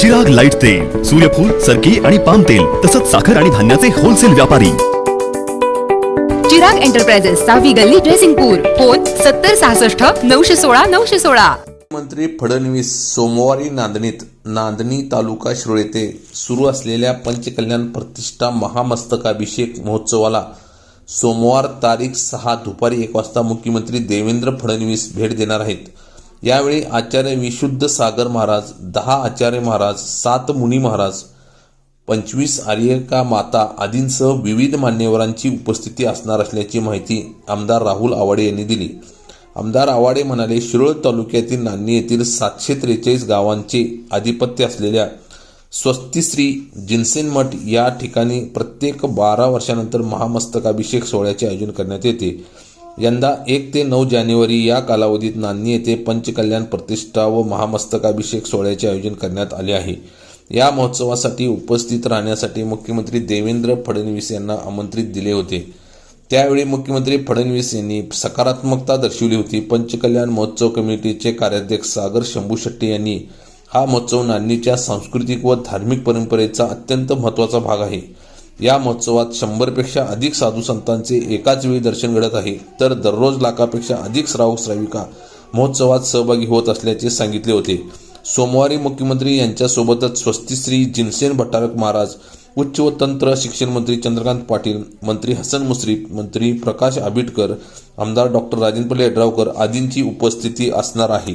जग लाइट तेल सूर्यफूल सरकी आणि पाम तेल तसंच साखर आणि धान्याचे होलसेल व्यापारी. चिराग एंटरप्राइजेस सहावी गल्ली ड्रेसिंगपूर फोन सत्तर सहासष्ट नऊशे सोळा नऊशे सोळा. मुख्यमंत्री फडणवीस सोमवारी नांदणीत नांदणी तालुका शिरोळ येथे सुरू असलेल्या पंचकल्याण प्रतिष्ठा महामस्तकाभिषेक महोत्सवाला सोमवार तारीख सहा दुपारी एक वाजता मुख्यमंत्री देवेंद्र फडणवीस भेट देणार आहेत. यावेळी आचार्य विशुद्ध सागर महाराज दहा आचार्य महाराज सात मुनी महाराज पंचवीस आर्यका माता आदींसह विविध मान्यवरांची उपस्थिती असणार असल्याची माहिती आमदार राहुल आवाडे यांनी दिली. आमदार आवाडे म्हणाले शिरोळ तालुक्यातील नान्नी येथील सातशे त्रेचाळीस गावांचे आधिपत्य असलेल्या स्वस्तिश्री जिन्सेन मठ या ठिकाणी प्रत्येक बारा वर्षानंतर महामस्तकाभिषेक सोहळ्याचे आयोजन करण्यात येते. यंदा एक ते नऊ जानेवारी या कालावधीत नान्नी येथे पंचकल्याण प्रतिष्ठा व महामस्तकाभिषेक सोहळ्याचे आयोजन करण्यात आले आहे. या महोत्सवासाठी उपस्थित राहण्यासाठी मुख्यमंत्री देवेंद्र फडणवीस यांना आमंत्रित दिले होते. त्यावेळी मुख्यमंत्री फडणवीस यांनी सकारात्मकता दर्शवली होती. पंचकल्याण महोत्सव कमिटीचे कार्याध्यक्ष सागर शंभू शेट्टी यांनी हा महोत्सव नान्नीच्या सांस्कृतिक व धार्मिक परंपरेचा अत्यंत महत्त्वाचा भाग आहे. या महोत्सवात शंभरपेक्षा अधिक साधू संतांचे एकाच वेळी दर्शन घडत आहे. तर दररोज लाखापेक्षा अधिक श्रावक श्राविका महोत्सवात सहभागी होत असल्याचे सांगितले होते. सोमवारी मुख्यमंत्री यांच्यासोबतच स्वस्तिश्री जिनसेन भट्टारक महाराज उच्च व तंत्र शिक्षण मंत्री चंद्रकांत पाटील मंत्री हसन मुश्रीफ मंत्री प्रकाश आबिटकर आमदार डॉक्टर राजेंद्र यड्रावकर आदींची उपस्थिती असणार आहे.